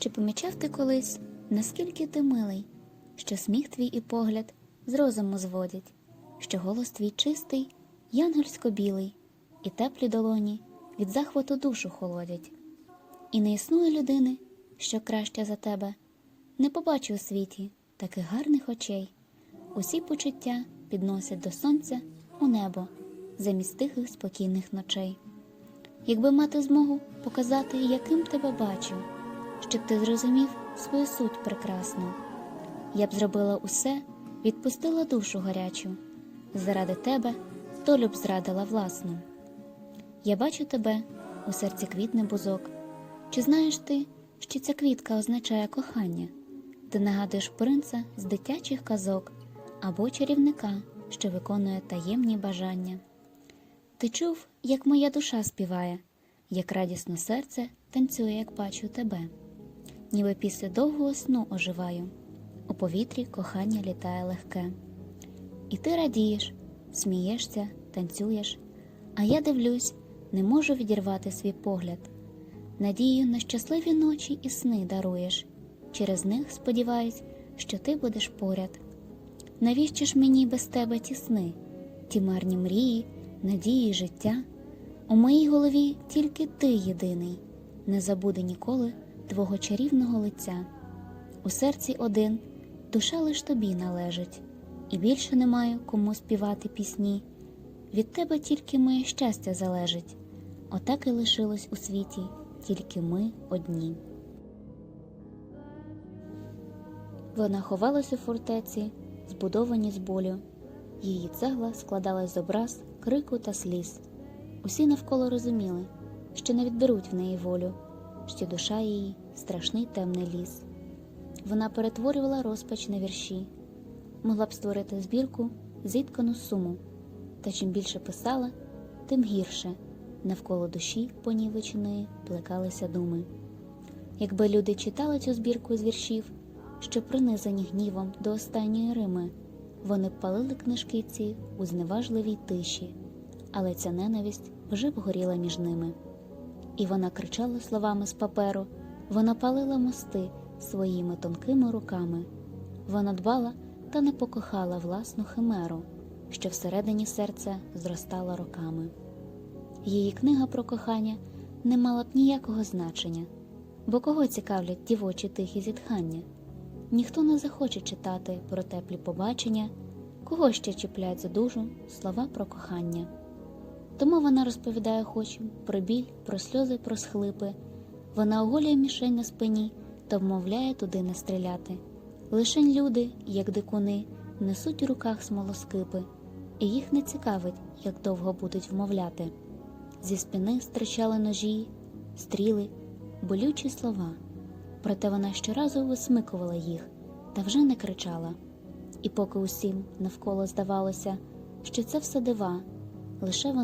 Чи помічав ти колись, наскільки ти милий, що сміх твій і погляд з розуму зводять, що голос твій чистий, янгельсько білий, і теплі долоні від захвату душу холодять. І не існує людини, що краща за тебе, не побачу у світі таких гарних очей. Усі почуття підносять до сонця у небо замість тихих спокійних ночей. Якби мати змогу показати, яким тебе бачу, щоб ти зрозумів свою суть прекрасну, я б зробила усе, відпустила душу гарячу, заради тебе долю б зрадила власну. Я бачу тебе, у серці квітне бузок. Чи знаєш ти, що ця квітка означає кохання? Ти нагадуєш принца з дитячих казок або чарівника, що виконує таємні бажання. Ти чув, як моя душа співає, як радісно серце танцює, як бачу тебе, ніби після довгого сну оживаю, у повітрі кохання літає легке. І ти радієш, смієшся, танцюєш, а я дивлюсь, не можу відірвати свій погляд. Надію на щасливі ночі і сни даруєш, через них сподіваюсь, що ти будеш поряд. Навіщо ж мені без тебе ті сни, ті марні мрії, надії, життя? У моїй голові тільки ти єдиний, не забуде ніколи твого чарівного лиця. У серці один, душа лиш тобі належить, і більше не маю кому співати пісні. Від тебе тільки моє щастя залежить, отак і лишилось у світі, тільки ми одні. Вона ховалась у фортеці, збудовані з болю. Її цегла складалась з образ, крику та сліз. Усі навколо розуміли, що не відберуть в неї волю, що душа її страшний темний ліс. Вона перетворювала розпач на вірші, могла б створити збірку зіткану суму, та чим більше писала, тим гірше навколо душі понівеченої плекалися думи. Якби люди читали цю збірку з віршів, що принизані гнівом до останньої Рими, вони б палили книжки ці у зневажливій тиші, але ця ненависть вже б горіла між ними. І вона кричала словами з паперу, вона палила мости своїми тонкими руками. Вона дбала та не покохала власну химеру, що всередині серця зростала роками. Її книга про кохання не мала б ніякого значення, бо кого цікавлять дівочі тихі зітхання? Ніхто не захоче читати про теплі побачення, кого ще чіплять за душу слова про кохання. Тому вона розповідає хочем про біль, про сльози, про схлипи. Вона оголює мішень на спині та вмовляє туди не стріляти. Лишень люди, як дикуни, несуть у руках смолоскипи, і їх не цікавить, як довго будуть вмовляти. Зі спини стирчали ножі, стріли, болючі слова. Проте вона щоразу висмикувала їх та вже не кричала. І поки усім навколо здавалося, що це все дива, лише вона.